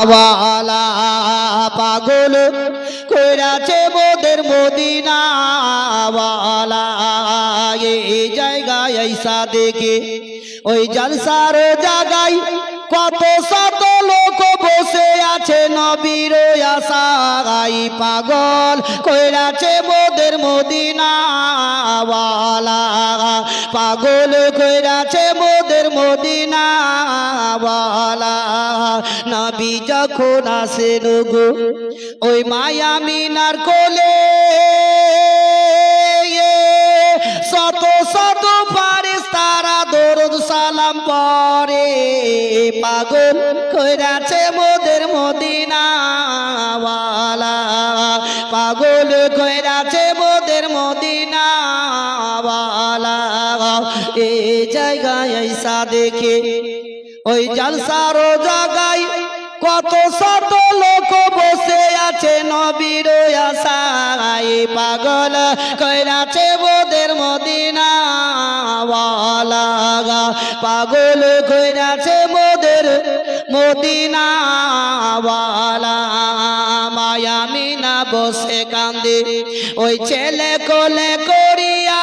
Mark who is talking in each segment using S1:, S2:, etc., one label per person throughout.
S1: ওয়ালা পাগল কইরাছে মোদের মদিনাওয়ালা এই জায়গায় আইসা দেখে ওই জলসার জাগাই কত শত বসে আছে নবীর আশাই পাগল। কইরাছে মোদের মদিনাওয়ালা। পাগল কইরাছে মোদের মদিনাওয়ালা। নবী যখন আসেন গো, ওই মায়া মিনার কোলে শত শত পারিস তারা দরদ সালাম পরে পাগল কইরাছে মোদের পাগল কইরাছে মোদের মদিনাওয়ালা। এ জায়গায় ऐसा দেখে, ওই জালসারও জায়গায় কত শত লোক বসে আছে নবীর আশায়। পাগল কইরাছে বোদের মদিনাওয়ালা। পাগল কইরাছে মোদের মদিনাওয়ালা। বসে কান্দে। ওই ছেলে কোলে করিয়া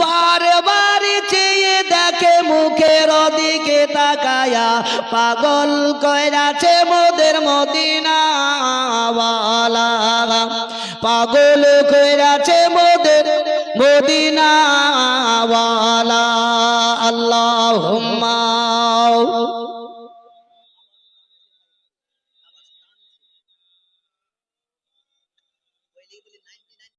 S1: বারবার চেয়ে দেখে মুখের দিকে তাকায়া, পাগল কয়রাছে মোদের মদিনাওয়ালা। পাগল কয়রাছে মোদের মদিনাওয়ালা। আল্লাহ available in 99